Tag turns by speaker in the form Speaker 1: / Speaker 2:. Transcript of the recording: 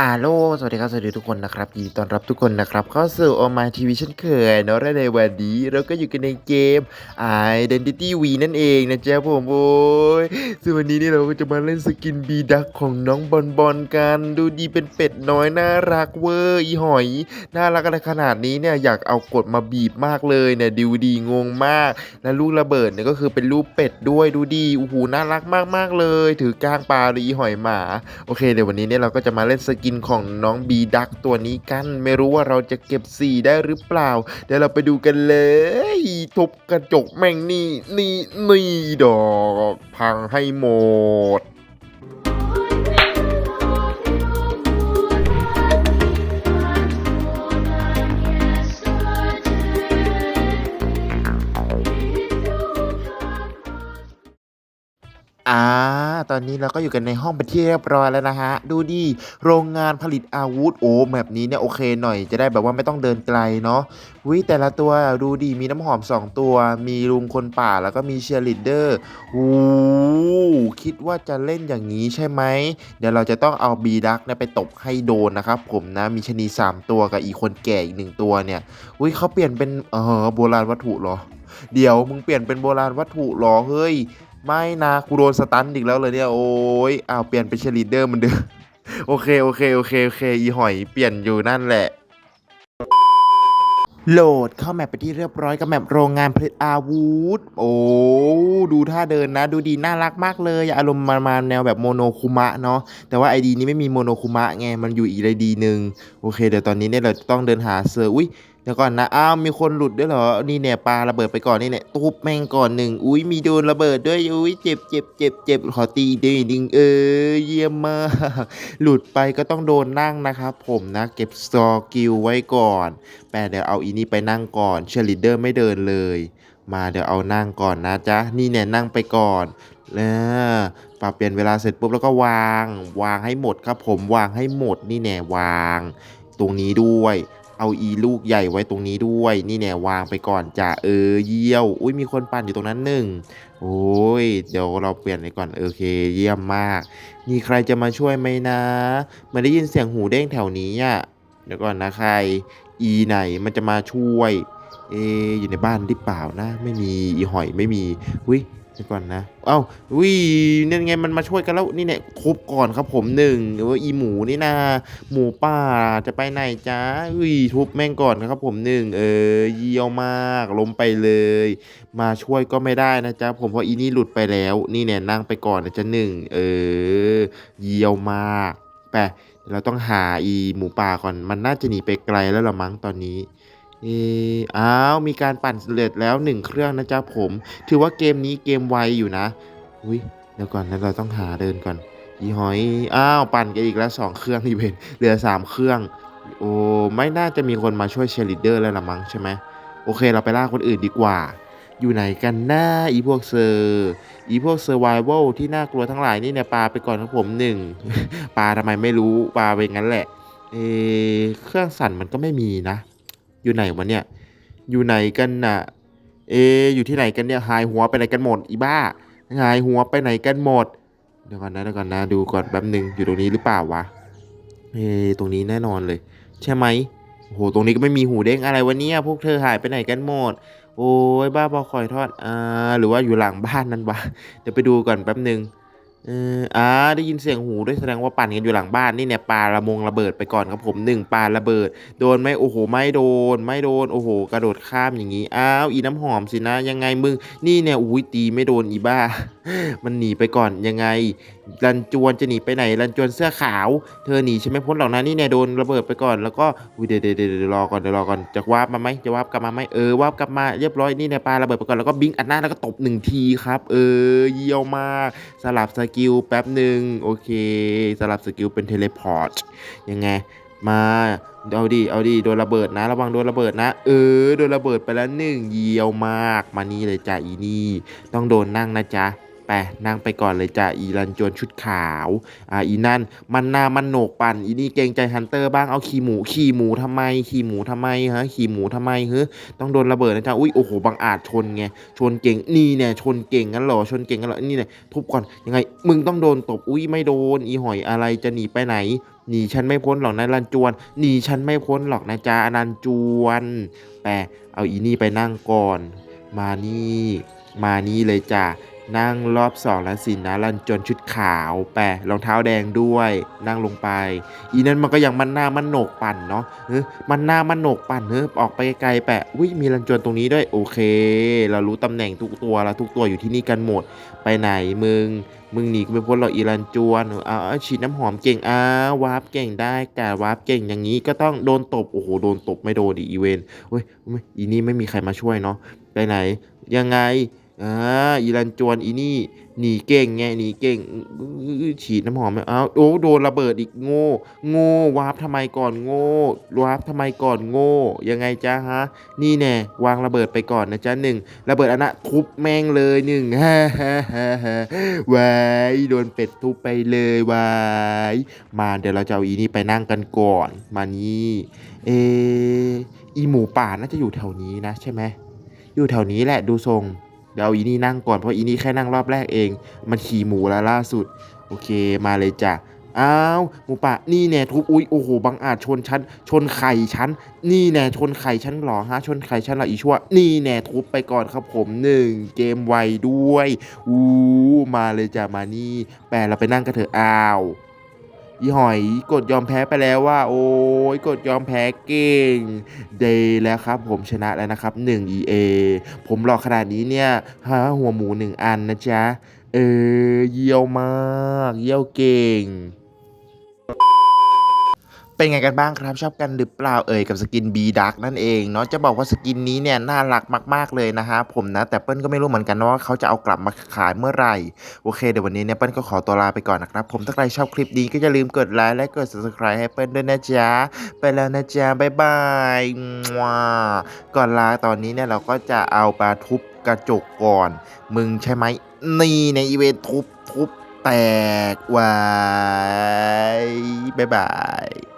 Speaker 1: อาโลสวัสดีครับ สวัสดีทุกคนนะครับยินดีต้อนรับทุกคนนะครับ เข้าสู่โอมาทีวีเช่นเคยเนาะและในวันนี้เราก็อยู่กันในเกม Identity V นั่นเองนะจ๊ะผมโอ้ยซึ่งวันนี้นี่เราก็จะมาเล่นสกินบีดักของน้องบอลบอลกัน ดูดีเป็นเป็ดน้อย น่ารักเวอร์ อีหอย น่ารักอะไรขนาดนี้เนี่ยอยากเอากดมาบีบมากเลยเนี่ยดูดีงงมาก และลูกระเบิดเนี่ยก็คือเป็นรูปเป็ดด้วยดูดีโอ้โหน่ารักมากๆเลย ถือกางปลาหรืออีหอยหมาโอเคเดี๋ยววันนี้เนี่ยเราก็จะมาเล่นสกินของน้องบีดักตัวนี้กัน ไม่รู้ว่าเราจะเก็บสีได้หรือเปล่า เดี๋ยวเราไปดูกันเลย ทุบกระจกแม่งนี่นี่นี่ดอก พังให้หมด อ่า ตอนนี้เราก็อยู่กันในห้องเป็นที่เรียบร้อยแล้วนะฮะ ดูดิ โรงงานผลิตอาวุธ โอ้แบบนี้เนี่ยโอเคหน่อย จะได้แบบว่าไม่ต้องเดินไกลเนาะวิแต่ละตัวดูดิ มีน้ำหอม 2 ตัว มีลุงคนป่าแล้วก็มีเชียร์ลีดเดอร์โอ้คิดว่าจะเล่นอย่างนี้ใช่ไหม เดี๋ยวเราจะต้องเอาบีดักเนี่ยไปตบให้โดนนะครับผมนะ มีชนี 3 ตัวกับอีคนแก่อีกหนึ่งตัวเนี่ยอุ้ยเขาเปลี่ยนเป็นเออโบราณวัตถุเหรอ เดี๋ยวมึงเปลี่ยนเป็นโบราณวัตถุเหรอ เฮ้ย ไม่นะกูโดนสตันอีกแล้วเลยเนี่ยโอ้ยอ้าวเปลี่ยนเป็นเชลิเดอร์มันเดิมโอเคโอเคโอเคโอเคอีหอยเปลี่ยนอยู่นั่นแหละ โหลดเข้าแมปไปที่เรียบร้อยกับแมปโรงงานผลิตอาวุธ โอ้ดูท่าเดินนะ ดูดีน่ารักมากเลยอารมณ์ประมาณแนวแบบโมโนคุมะเนาะแต่ว่าไอดีนี้ไม่มีโมโนคุมะไงมันอยู่อีกไอดีหนึ่งโอเคเดี๋ยวตอนนี้เนี่ยเราจะต้องเดินหาเซอร์อุ้ย เดี๋ยวก่อนนะ อ้าว มีคนหลุดด้วยเหรอ นี่เนี่ยปาระเบิดไปก่อนนี่เนี่ยทุบแม่งก่อนหนึ่ง อุ้ยมีโดนระเบิดด้วย อุ้ยเจ็บเจ็บเจ็บเจ็บขอตีอีด้วยดึงเออ เยี่ยมมาก หลุดไปก็ต้องโดนนั่งนะครับผมนะ เก็บสตอกิลไว้ก่อน แปะเดี๋ยวเอาอีนี่ไปนั่งก่อน เชลิเดอร์ไม่เดินเลย มาเดี๋ยวเอานั่งก่อนนะจ๊ะ นี่เนี่ยนั่งไปก่อนแล้วปรับเปลี่ยนเวลาเสร็จปุ๊บแล้วก็วาง วางให้หมดครับผม วางให้หมด นี่แน่วาง ตรงนี้ด้วย เอาอีลูกใหญ่ไว้ตรงนี้ด้วย นี่แน่วางไปก่อนจ้ะเออเยี่ยว อุ้ยมีคนปั่นอยู่ตรงนั้นหนึ่งโอ้ยเดี๋ยวเราเปลี่ยนไปก่อนโอเค เยี่ยมมาก มีใครจะมาช่วยไหมนะไมันได้ยินเสียงหูเด้งแถวนี้อะเดี๋ยวก่อนนะใคร อีไหนมันจะมาช่วย เออยู่ในบ้านหรือเปล่านะ ไม่มีอีหอยไม่มีวิ เดี๋ยวก่อนนะ เอ้าวินี่นไงมันมาช่วยกันแล้วนี่เนี่ยครบก่อนครับผมหนึ่งเอออีหมูนี่นาหมูป่าจะไปไหนจ้าวิทุบแม่งก่อนครับผมหนึ่งเออเยี่ยวมากล้มไปเลย มาช่วยก็ไม่ได้นะจ๊ะผมเพราะอีนี่หลุดไปแล้ว นี่เนี่ยนั่งไปก่อนนะจ๊ะหนึ่งเออ เยี่ยวมากไปเดี๋ยวเราต้องหาอีหมูป่าก่อนมันน่าจะหนีไปไกลแล้วละมั้งตอนนี้ เอออ้าว มีการปั่นเสร็จแล้วหนึ่งเครื่องนะจ๊ะผม ถือว่าเกมนี้เกมไวอยู่นะ อุ้ยเดี๋ยวก่อนเราต้องหาเดินก่อนอีหอย อ้าว ปั่นกันอีกแล้วสองเครื่องนี่เวนเหลือสามเครื่อง โอ้ ไม่น่าจะมีคนมาช่วยเชลิเดอร์แล้วละมั้งใช่ไหม โอเค เราไปล่าคนอื่นดีกว่า อยู่ไหนกันหน้าอีพวกเซอร์อีพวกเซอร์ไวเวลที่น่ากลัวทั้งหลายนี่เนี่ยปลาไปก่อนครับผมหนึ่งปลาทำไมไม่รู้ปลาไปงั้นแหละเออเครื่องสั่นมันก็ไม่มีนะ อยู่ไหนวะเนี่ย อยู่ไหนกันน่ะ เอ อยู่ที่ไหนกันเนี่ย หายหัวไปไหนกันหมด อีบ้า หายหัวไปไหนกันหมด เดี๋ยวก่อนนะเดี๋ยวก่อนนะ ดูก่อนแป๊บหนึ่งอยู่ตรงนี้หรือเปล่าวะ เอะตรงนี้แน่นอนเลย ใช่ไหมโอ้โห ตรงนี้ก็ไม่มีหูเด้งอะไรวะเนี่ย พวกเธอหายไปไหนกันหมด โอ้ยบ้าบอคอยทอด อ่า หรือว่าอยู่หลังบ้านนั่นวะ เดี๋ยวไปดูก่อนแป๊บหนึ่ง เอออ่าได้ยินเสียงหูด้วยแสดงว่าปั่นกันอยู่หลังบ้านนี่เนี่ยปลาระมงระเบิดไปก่อนครับผมหนึ่งปลาระเบิด โดนไหมโอ้โหไม่โดน ไม่โดนโอ้โห กระโดดข้ามอย่างนี้อ้าวอีน้ำหอมสินะยังไงมึงนี่เนี่ยอุ้ยตีไม่โดนอีบ้ามันหนีไปก่อนยังไง รันจวนจะหนีไปไหน รันจวนเสื้อขาว เธอหนีใช่ไหมพ้นหรอกนะนี่เนี่ยโดนระเบิดไปก่อน แล้วก็เดี๋ยวเดี๋ยวเดี๋ยวรอก่อนเดี๋ยวรอก่อนจะวาร์ปมาไหมจะวาร์ปกลับมาไหมเออวาร์ปกลับมาเรียบร้อยนี่เนี่ยปลาระเบิดไปก่อนแล้วก็บิงอัดหน้าแล้วก็ตบหนึ่งทีครับ เออเยี่ยวมากสลับสกิลแป๊บหนึ่งโอเค สลับสกิลเป็นเทเลพอร์ตยังไงมาเอาดิเอาดิโดนระเบิดนะ ระวังโดนระเบิดนะ เออ โดนระเบิดไปแล้วหนึ่งเยี่ยวมาก มานี่เลยจ้ะอีนี่ ต้องโดนนั่งนะจ๊ะ ไปนั่งไปก่อนเลยจ้ะอีรันจวนชุดขาวอ่าอีนั่นมันหนามันโหนกปั่นอีนี่เกงใจฮันเตอร์บ้างเอาขี่หมูขี่หมูทำไมขี่หมูทำไมฮะขี่หมูทำไมเฮ้ต้องโดนระเบิดนะจ๊ะอุ้ยโอ้โหบังอาจชนไงชนเก่งนี่เนี่ยชนเก่งงั้นหรอชนเก่งงั้นหรอนี่เนี่ยทุบก่อนยังไงมึงต้องโดนตบอุ้ยไม่โดนอีหอยอะไรจะหนีไปไหนหนีฉันไม่พ้นหรอกนะรันจวนหนีฉันไม่พ้นหรอกนะจ๊ะอนันจวนแปะเอาอีนี่ไปนั่งก่อน มานี่ มานี่เลยจ้ะ นั่งรอบสองแล้วสินะรันจวนชุดขาวแปะรองเท้าแดงด้วย นั่งลงไป อีนั้นมันก็ยังมันหน้ามันโหนกปั่นเนาะเออมันหน้ามันโหนกปั่นเออออกไปไกลแปะอุ้ยมีรันจวนตรงนี้ด้วยโอเค เรารู้ตำแหน่งทุกตัวแล้วทุกตัวอยู่ที่นี่กันหมด ไปไหนมึงมึงหนีกูไม่พ้นหรอกอีรันจวนเอาเอฉีดน้ำหอมเก่งอ้าวาร์ปเก่งได้แต่วาร์ปเก่งอย่างนี้ก็ต้องโดนตบโอ้โหโดนตบไม่โดนดิอีเวนเฮ้ยอีนี่ไม่มีใครมาช่วยเนาะไปไหนยังไง อ่าอีรันจวนอีนี่หนีเก่งไงหนีเก่งฉีดน้ำหอมอ้าวโอ้โดนระเบิดอีกโง่ โง่วาร์ปทำไมก่อนโง่วาร์ปทำไมก่อนโง่ ยังไงจ้าฮะ นี่แน่วางระเบิดไปก่อนนะจ๊ะหนึ่งระเบิดอันนะทุบแม่งเลยหนึ่งฮ่าฮ่าฮ่าฮ่าวายโดนเป็ดทุบไปเลยวายมาเดี๋ยวเราจะเอาอีนี่ไปนั่งกันก่อน มานี่เอออีหมูป่าน่าจะอยู่แถวนี้นะใช่ไหมอยู่แถวนี้แหละดูทรง เดี๋ยวอีนี่นั่งก่อนเพราะอีนี่แค่นั่งรอบแรกเอง มันขี่หมูแล้วล่าสุด โอเคมาเลยจ้ะอ้าวหมูป่านี่แน่ทุบอุ้ยโอ้โหบังอาจชนชั้นชนไข่ชั้น นี่แน่ชนไข่ชั้นหรอฮะชนไข่ชั้นหรออีชั่ว นี่แน่ทุบไปก่อนครับผมหนึ่งเกมไวด้วยอู้มาเลยจ้ะมานี่แปลเราไปนั่งกันเถอะอ้าว อีหอยกดยอมแพ้ไปแล้วว่า โอ้ยกดยอมแพ้เก่งเดย์แล้วครับ ผมชนะแล้วนะครับ 1 EA ผมหลอกขนาดนี้เนี่ยหาหัวหมูหนึ่งอันนะจ๊ะ เออเยี่ยวมาก เยี่ยวเก่ง เป็นไงกันบ้างครับชอบกันหรือเปล่าเอ่ยกับสกิน B Dark นั่นเองเนาะจะบอกว่าสกินนี้เนี่ยน่ารักมาก ๆเลยนะฮะผมนะ แต่เปิ้ลก็ไม่รู้เหมือนกันว่าเขาจะเอากลับมาขายเมื่อไหร่ โอเคเดี๋ยววันนี้เนี่ยเปิ้ลก็ขอตัวลาไปก่อนนะครับ ผมถ้าใครชอบคลิปนี้ก็อย่าลืมกดไลค์และกด subscribe ให้เปิ้ลด้วยนะจ๊ะ ไปแล้วนะจ๊ะบ๊ายบายมัวก่อนลาตอนนี้เนี่ยเราก็จะเอาปลาทุบกระจกก่อน มึงใช่ไหมนี่ในอีเวนต์ทุบทุบแตกไว้บ๊ายบาย